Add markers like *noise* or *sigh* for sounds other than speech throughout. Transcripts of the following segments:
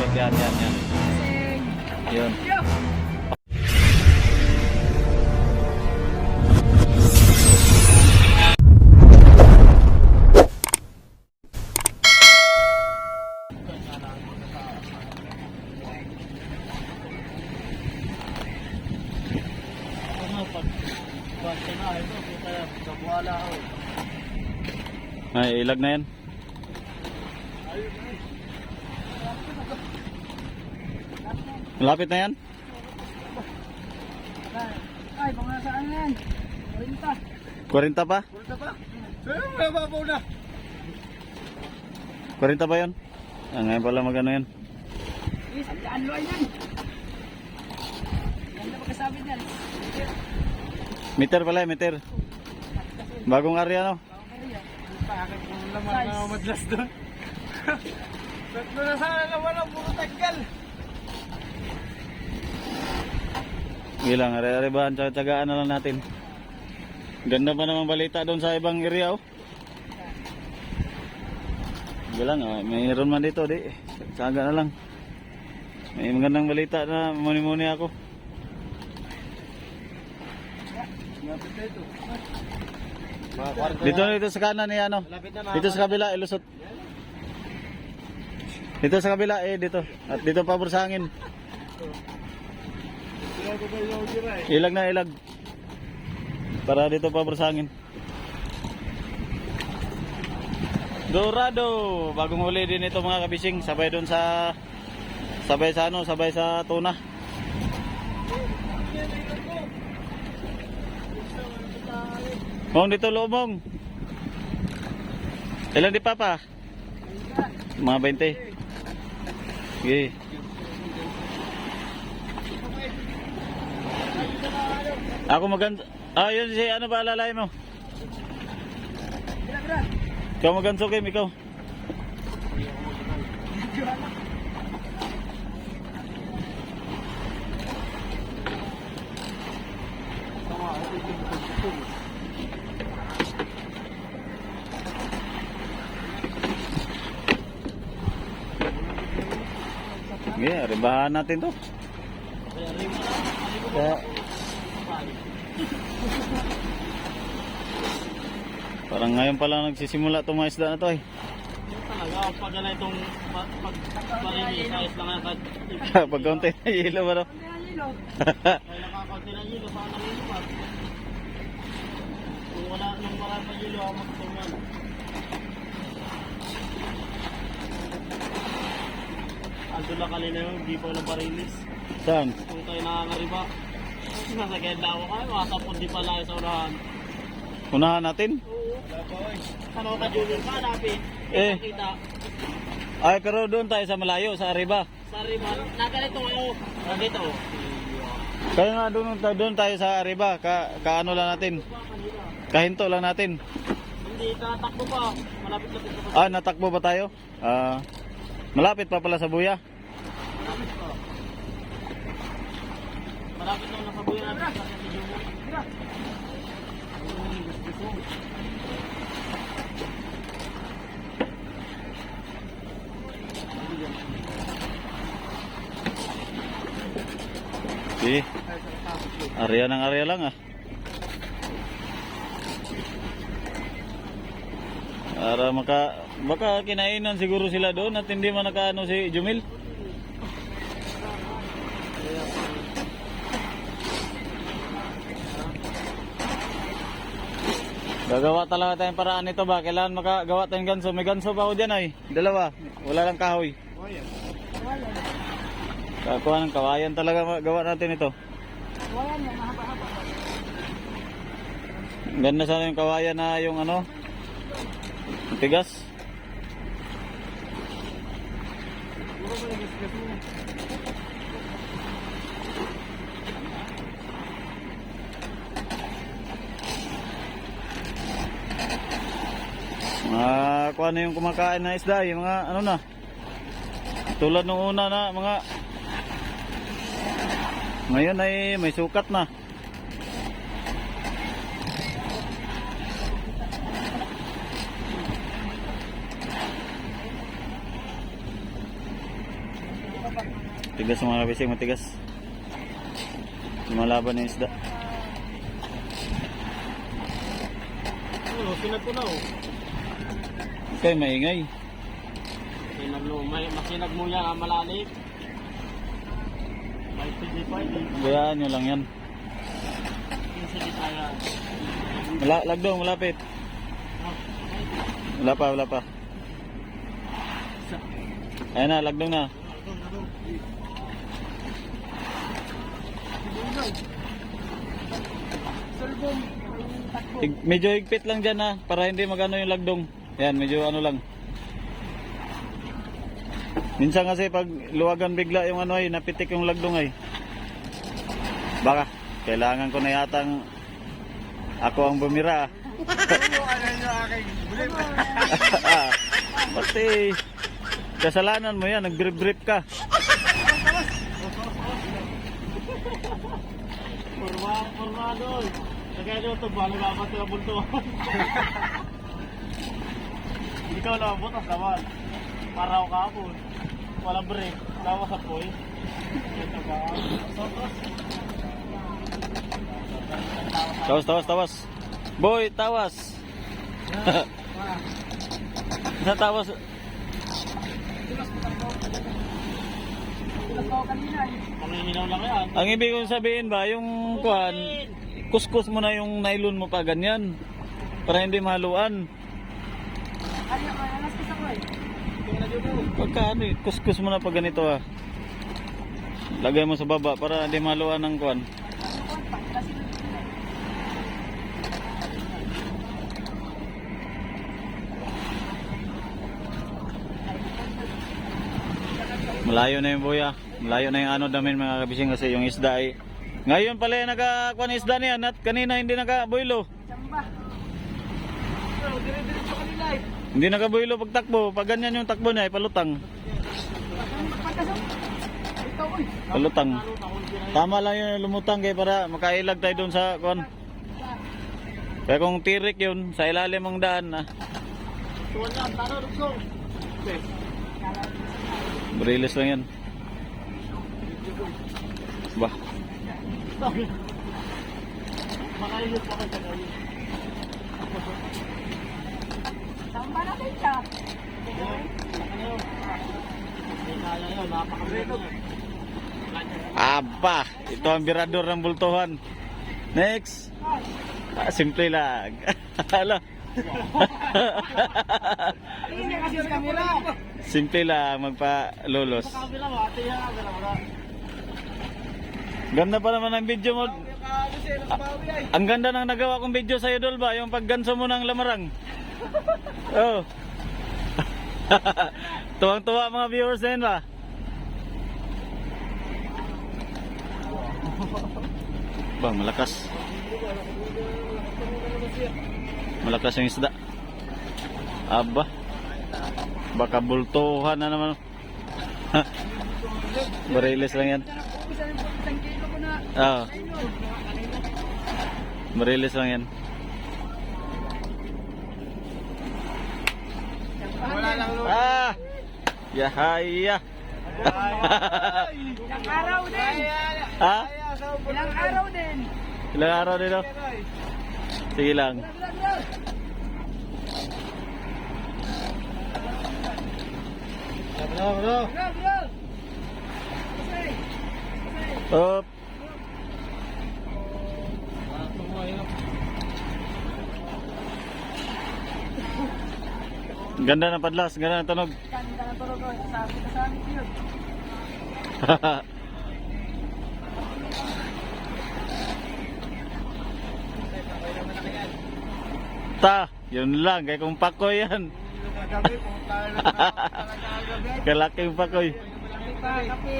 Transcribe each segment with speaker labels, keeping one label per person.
Speaker 1: malapit. Yan, yan, yan. Yun. Ay, ilag na yan. Malapit na yan?
Speaker 2: Ay, mga saan yan? Kurinta.
Speaker 1: 40 pa?
Speaker 2: Kurinta pa? Sa'yo, may babaw na.
Speaker 1: 40 ba yun? Ah, ngayon pala magano yan.
Speaker 2: Is, ang loy yan. Ganda magkasabi niyan.
Speaker 1: Meter pala, meter. Bagong area no?
Speaker 2: Bakit kung laman na madlas doon? *laughs* Tatlo na sana naman ang puro taggal.
Speaker 1: Ilang, are-arebahan, tsagaan na lang natin. Ganda pa naman balita doon sa ibang area oh. Bilang, oh, mayroon man dito, di. Tsaga na lang. May magandang balita na muni-muni ako. Dito, dito sa kanan ni ano. Dito sa kabila, ilusot. Dito sa kabila, eh, dito. At dito pa sa Ilag na ilag. Para dito pa sa hangin. Dorado, bagong huli din ito mga kabising, sabay doon sa sabay sa ano, sabay sa tuna. Mong dito lomong. Ilan di papa? Mga 20. Sige. Ako maganda. Ah, yun si ano ba lalay mo? Ikaw maganso game, ikaw. Yeah, ribahan natin to. Kaya, parang ngayon pa lang nagsisimula itong mga isda na to eh.
Speaker 2: Talaga, *laughs* pag na itong pag parinis, ayos lang ang
Speaker 1: Pag kaunti na yelo ba no?
Speaker 2: Kaya nakakunti ng yelo, saan nalilipat? Kung wala nang marami pa yelo, ako magtuman. Ando lang kanina yung di pa walang parinis.
Speaker 1: Saan?
Speaker 2: Kung tayo nakangariba, nasa ganda ako kayo, makasapon di pala sa unahan.
Speaker 1: Unahan natin?
Speaker 2: Oo. Ano ka, Junior? Hanapin.
Speaker 1: Eh.
Speaker 2: Kita.
Speaker 1: Ay, pero doon tayo sa malayo, sa Arriba.
Speaker 2: Sa riban, naganito kayo. Nandito.
Speaker 1: Kaya nga doon, doon tayo sa Arriba, ka, kaano lang natin. Kahinto lang natin.
Speaker 2: Hindi, tatakbo pa. Malapit-lapit na.
Speaker 1: Ah, natakbo ba tayo? Ah, malapit pa pala sa buya.
Speaker 2: Malapit pa. Malapit lang
Speaker 1: Sige. Area ng area lang ah. Para maka baka kinainan siguro sila doon at hindi man nakaano si Jumil. Gagawa talaga tayong paraan nito ba? Kailangan makagawa tayong ganso. May ganso pa ako dyan ay. Dalawa. Wala lang kahoy. Kakuha ng kawayan talaga gawa natin ito.
Speaker 2: Wala niya, mahaba-haba.
Speaker 1: Ganda sana yung kawayan na yung ano. Tigas.
Speaker 2: Puro ba yung gas mo?
Speaker 1: Mga kuha na yung kumakain na isda, yung mga ano na. Tulad nung una na mga ngayon ay may sukat na. Matigas mga kabising, matigas. Lumalaban yung isda.
Speaker 3: Ano, sinag ko na oh.
Speaker 1: Kaya maingay.
Speaker 3: Sinag mo, may masinag mo yan, ah, malalim. Hindi.
Speaker 1: Bayaan nyo lang yan. Mala, lagdong, malapit. Wala pa, wala pa. Ayan na, lagdong na. Medyo higpit lang dyan ha, para hindi magano yung lagdong. Yan, medyo ano lang. Minsan kasi pag luwagan bigla yung ano ay, napitik yung lagdong ay. Baka, kailangan ko na yatang ako ang bumira.
Speaker 3: Ano ano?
Speaker 1: Pati, kasalanan mo yan, nag-grip-grip ka.
Speaker 3: Forma, forma doon. Kaya ito, balo ba ito ang bulto? *laughs* Ikaw lang ang butas naman. Paraw ka po. Walang break. Lawa sa poy. Ito ba? Sotos.
Speaker 1: Tawas, tawas, tawas. Boy, tawas. *laughs* Sa tawas. Ang ibig kong sabihin ba, yung kuhan, kuskus mo na yung nylon mo pa ganyan. Para hindi mahaluan. Pagka ano eh, kuskus mo na pa ganito ah. Lagay mo sa baba para hindi mahaluan ng kuhan. Malayo na yung buya. Malayo na yung ano namin mga kabising kasi yung isda ay ngayon pala yung nakakuha ng isda niyan at kanina hindi nakaboylo.
Speaker 3: Dire-diretso kanila eh.
Speaker 1: Hindi nakaboylo pag takbo. Pag ganyan yung takbo niya ay palutang. Tama lang yun lumutang kaya para makailag tayo doon sa kuan. Kaya kung tirik yun sa ilalim ng daan ah.
Speaker 3: Lugsong. Okay.
Speaker 1: Barilis lang yan. Bah.
Speaker 3: Makayos pa kayo
Speaker 4: natin siya.
Speaker 1: Aba, ito ang birador ng bultuhan. Next. Ah, simple lang. *laughs*
Speaker 4: Camera. *laughs*
Speaker 1: simple lang magpa-lolos. Ganda pa naman ang video mo.
Speaker 3: Ay.
Speaker 1: Ang ganda ng nagawa kong video sa idol ba? Yung pagganso mo ng lamarang. Oh. *laughs* Tuwang-tuwa mga viewers yun ba? Bang, malakas. Malakas yung isda. Aba. Baka bultuhan na naman. *laughs* Bariles lang yan.
Speaker 4: Isang kilo ko na.
Speaker 1: Oo. Bariles lang yan.
Speaker 3: Wala lang lo.
Speaker 1: Ah! Yahaya!
Speaker 4: Ilang araw din.
Speaker 1: ha?
Speaker 4: Ilang araw din.
Speaker 1: Ilang araw dito? Sige lang.
Speaker 3: Bro, bro.
Speaker 4: Bro, bro.
Speaker 1: Up. Ganda ng padlas, ganda ng tunog.
Speaker 4: kanina na tulog ko. Sabi ka sa amin yun.
Speaker 1: Ta, yun lang, kay kung pakoy yan. Kalaking pakoy.
Speaker 3: Hindi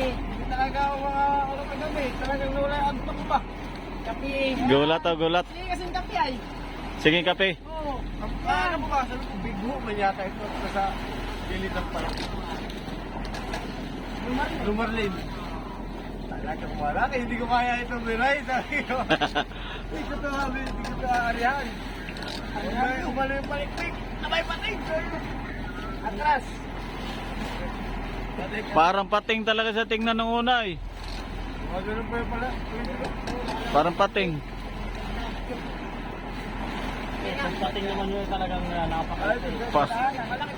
Speaker 3: talaga ako mga ulo ka gabi. Talagang nawala ang ko ba?
Speaker 4: Kapi.
Speaker 1: Gulat o gulat.
Speaker 4: Sige kasing kapi ay.
Speaker 1: Sige kape.
Speaker 4: Oo.
Speaker 3: Ah, ano ba? Sabi ko, bigho man yata ito sa gilid ng parang. Lumarlin. Talagang wala. Eh, hindi ko kaya ito biray. *laughs* Sabi ko. Hindi ko ito hindi ko ito aarihan. Umalo yung palikpik. Abay patay. Atras.
Speaker 1: Parang pating talaga sa tingnan nung una eh.
Speaker 3: Oh.
Speaker 1: Parang pating.
Speaker 4: Pating naman yun talagang napaka.
Speaker 1: Pa,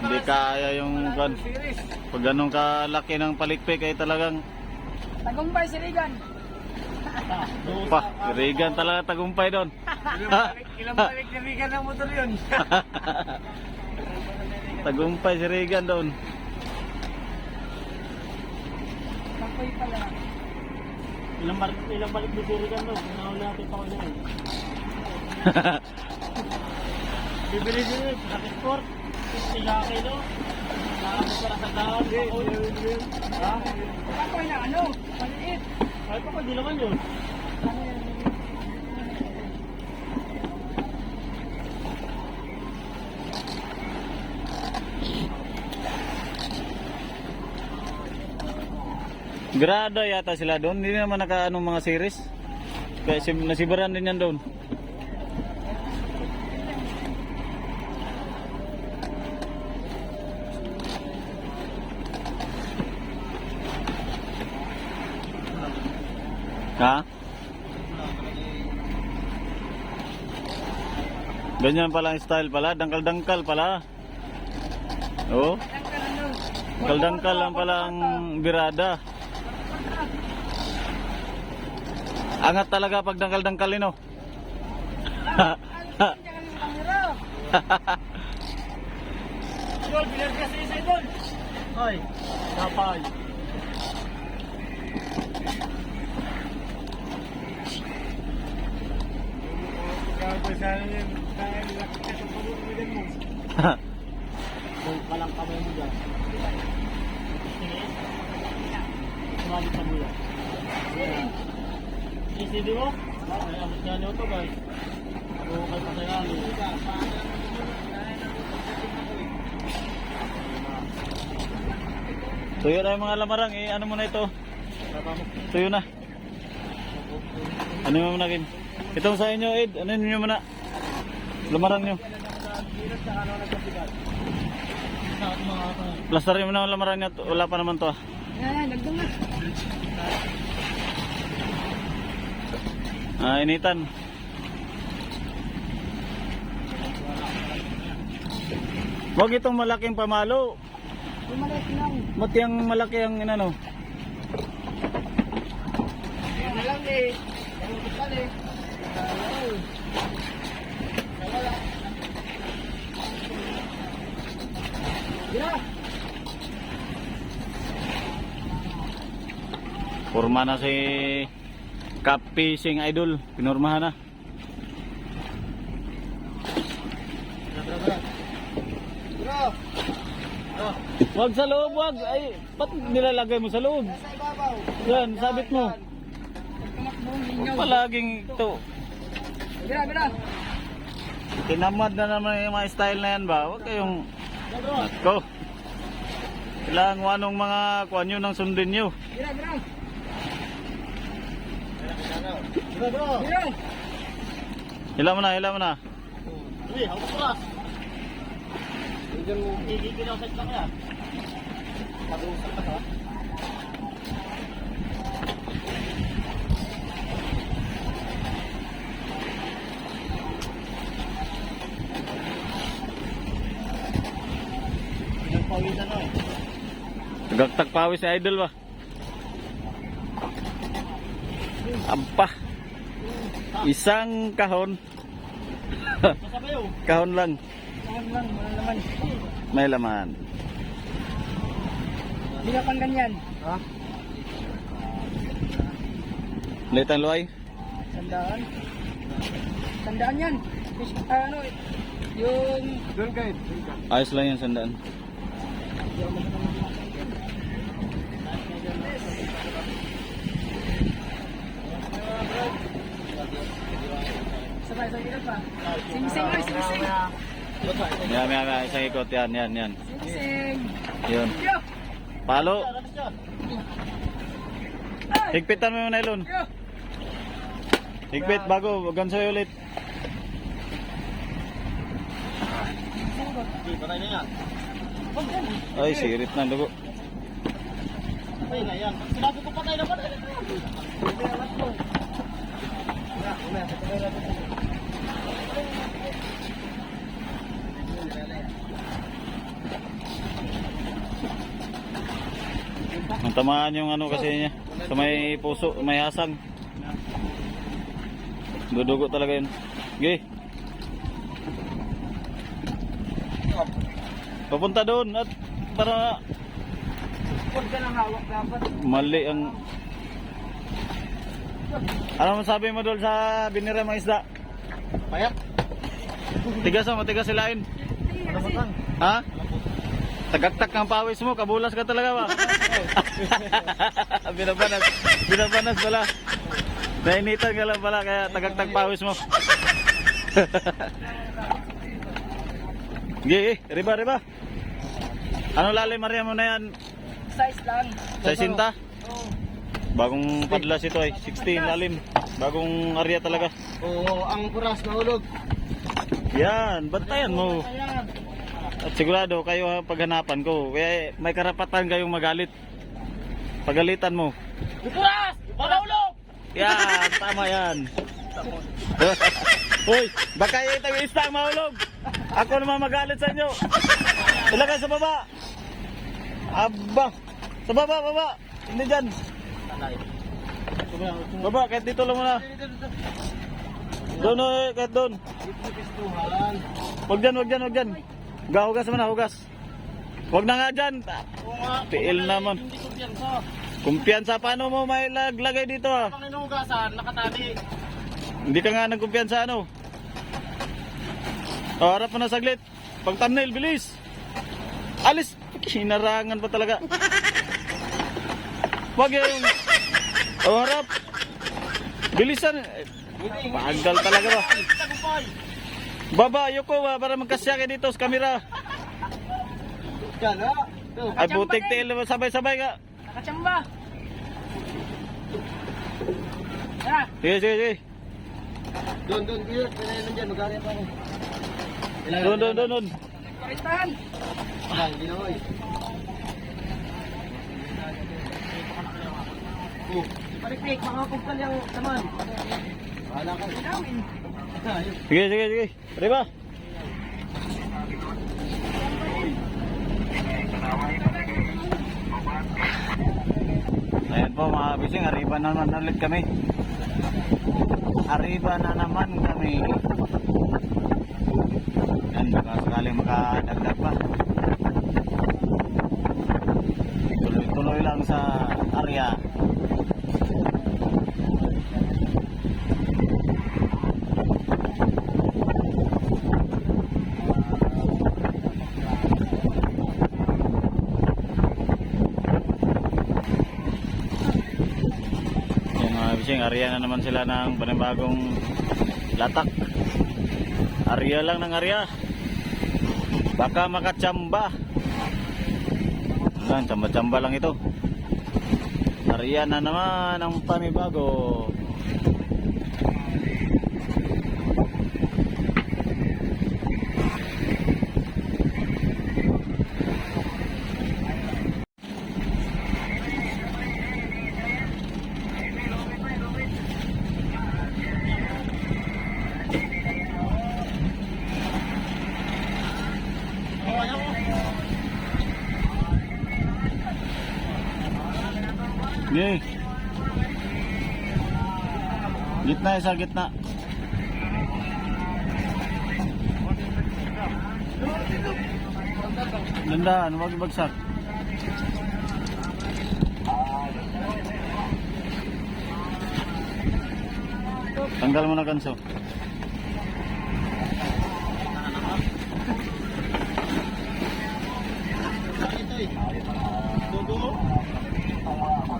Speaker 1: hindi kaya yung gan. Pag ganun kalaki ng palikpik ay talagang
Speaker 4: Tagumpay si Regan.
Speaker 1: pa, Regan talaga tagumpay doon.
Speaker 3: Ilang balik, ilang balik na bigan ng motor yun. *laughs*
Speaker 1: tagumpay si Regan doon.
Speaker 4: Tagumpay pala.
Speaker 2: Ilang balik, ilang balik ni kan doon. Nahuli natin pa ko eh. *laughs* Bibili din eh. Sa sport. Sila kilo. Nakakot para sa daan. Ha?
Speaker 4: Ako na ano? Maliit.
Speaker 2: Ay pa di naman yun.
Speaker 1: Grado yata sila doon. Hindi naman naka anong mga series. Kaya si, nasibaran din yan doon. Ha? Ganyan pala ang style pala. Dangkal-dangkal pala. Oo. Dangkal-dangkal lang pala ang birada. Angat talaga pag dangkal-dangkal no.
Speaker 2: Idol, bilang kasi sa idol. Ay, kapay.
Speaker 3: Ikaw pa sana yun. Dahil laki ka sa pagbubigan mo.
Speaker 2: Kung palang kamay mo dyan. Tinis. Sumalik sa buya. ECD mo? Ay, abot nga niyo to guys. Oo, kay Pasayali.
Speaker 1: Tuyo na yung mga lamarang. Eh, ano mo na ito? Tuyo na. Ano mo na? Itong sa inyo, Ed. Ano nyo muna? Lamarang nyo. Plastarin mo na ang lamarang nyo. Wala pa naman to ah.
Speaker 4: Yan, nagdung na.
Speaker 1: Ah, initan. Huwag itong malaking pamalo.
Speaker 4: Bumalik lang.
Speaker 1: Mati ang malaki ang inano.
Speaker 4: Yan na lang eh. Bumalik lang eh. Yeah.
Speaker 1: Forma na si Cup Fishing Idol. Pinormahan na. Wag sa loob, wag. Ay, ba't nilalagay mo sa loob? Yan, sabit mo. Palaging ito. Tinamad na naman yung mga style na yan ba? Huwag kayong... Go. Kailangan mo anong mga kuha nyo ng sundin nyo.
Speaker 4: Bira, bira.
Speaker 3: Bro, bro!
Speaker 4: Bira.
Speaker 1: Hila mo na, hila mo na.
Speaker 2: Uy, hawak ko ras. Gigigil ako sa isla kaya.
Speaker 3: Mag-uusap ka ha?
Speaker 1: Nagagtag pawis si Idol ba? Ampa. Isang kahon. *laughs* Kahon lang.
Speaker 4: Saan lang, wala naman.
Speaker 1: May laman.
Speaker 4: Hindi ka pang ganyan.
Speaker 3: Ha?
Speaker 1: Litan luay.
Speaker 4: Tandaan. Tandaan yan. Fish, ah, ano, yung...
Speaker 1: Ayos lang yan sandaan.
Speaker 4: Pa. Sing-sing, ay, sing-sing.
Speaker 1: Yan, yan, yan. Isang ikot. Yan, yan, yan.
Speaker 4: Sing-sing.
Speaker 1: Yun. Palo. Higpitan mo yung nylon. Higpit bago. Gansoy ulit. Ay, sirit na dugo.
Speaker 2: Patay na yan. Sinabi ko patay na patay na.
Speaker 1: Ang tamaan yung ano kasi niya. Sa may puso, may hasang. Dudugo talaga yun. Okay. Papunta doon at para
Speaker 3: Huwag ka nang hawak dapat.
Speaker 1: mali ang... Ano masabi mo doon sa binira mga isda?
Speaker 2: Payat.
Speaker 1: Tigas mo, matigas silain. Ha? Tagaktak ng pawis mo, kabulas ka talaga ba? *laughs* binabanas, binabanas pala. Nainitan ka lang pala, kaya tagaktak pawis mo. *laughs* Gi, riba, riba. Ano lalim, Maria mo na yan?
Speaker 4: Size lang.
Speaker 1: Sa sinta?
Speaker 4: Oo.
Speaker 1: Bagong padlas ito ay 16 lalim. Bagong area talaga.
Speaker 3: Oo, ang kuras nahulog.
Speaker 1: Yan, bantayan mo. At sigurado kayo ha, paghanapan ko. Kaya may karapatan kayong magalit. Pagalitan mo.
Speaker 2: Ikuras! Panaulog!
Speaker 1: Yan, tama yan. *laughs* Uy, baka yung tag-ista ang mahulog. Ako naman magalit sa inyo. Ilagay sa baba. Aba. Sa baba, baba. Hindi dyan. Baba, kahit dito lang muna. Doon, eh, kahit doon. Huwag dyan, huwag dyan, huwag dyan. Hugas, hugas mo na, hugas. Huwag na nga dyan. Tiil naman.
Speaker 2: Kumpiyansa.
Speaker 1: Paano mo may laglagay dito ah?
Speaker 2: Pang inuhugasan, nakatali.
Speaker 1: Hindi ka nga nagkumpiyansa ano? O, harap mo na saglit. Pag thumbnail, bilis. Alis. Hinarangan pa talaga. Wag yung... O, harap. Bilisan. Eh, Pagal talaga ba? Baba, ayoko ba para magkasya kayo dito sa kamera. Ay, butik tiil naman sabay-sabay ka.
Speaker 4: Nakachamba. Tara.
Speaker 1: Sige, sige, sige.
Speaker 3: Doon, doon, doon. Yun dyan, mag-area pa ako.
Speaker 1: Doon, doon, doon, doon.
Speaker 4: Paritan.
Speaker 3: Ah, hindi na, oy. Oh,
Speaker 4: Paripik. Makakapagkal yung naman.
Speaker 3: bahala ka.
Speaker 1: Sige, sige, sige. Arriba. Ayan po mga bising, arriba na naman ulit kami. Arriba na naman kami. Yan, baka sakaling makadagdag pa. Tuloy-tuloy lang sa area. Bising, area na naman sila ng panibagong latak. Area lang ng area. Baka makatsamba. Yan, tsamba-tsamba lang ito. Area na naman ang panibago. Ya, sa gitna. Dandahan, huwag bagsak. Tanggal mo na kanso.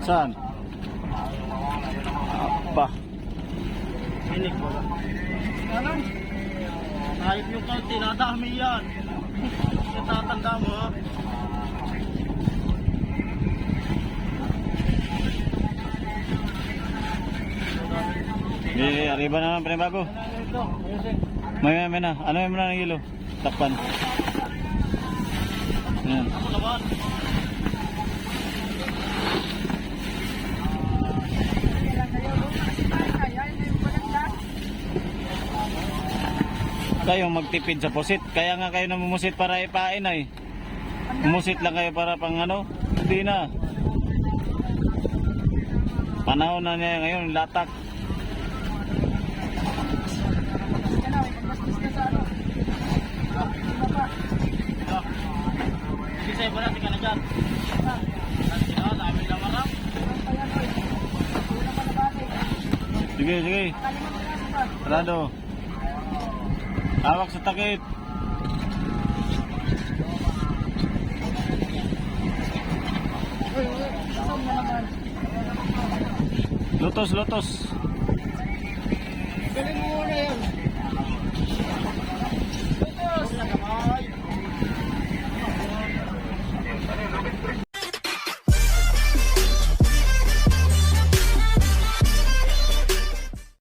Speaker 1: Saan?
Speaker 2: Pinig ko lang.
Speaker 4: Ano?
Speaker 2: Kahit yung kaunti, nadami yan. *laughs* Natatanda mo ha.
Speaker 1: Di, arriba na naman.
Speaker 2: Ito, ayun
Speaker 1: May may na. Ano may na ng ilo? Takpan. Yan.
Speaker 2: Ako naman.
Speaker 1: Kayong magtipid sa pusit. Kaya nga kayo namumusit para ipain ay. Umusit lang kayo para pang ano? Hindi na. Panahon na niya ngayon, latak.
Speaker 2: Sa'yo pala, tika na.
Speaker 1: Sige, sige. Rado. Hawak sa takip. Lutos, lutos.
Speaker 3: Galing mo muna yan.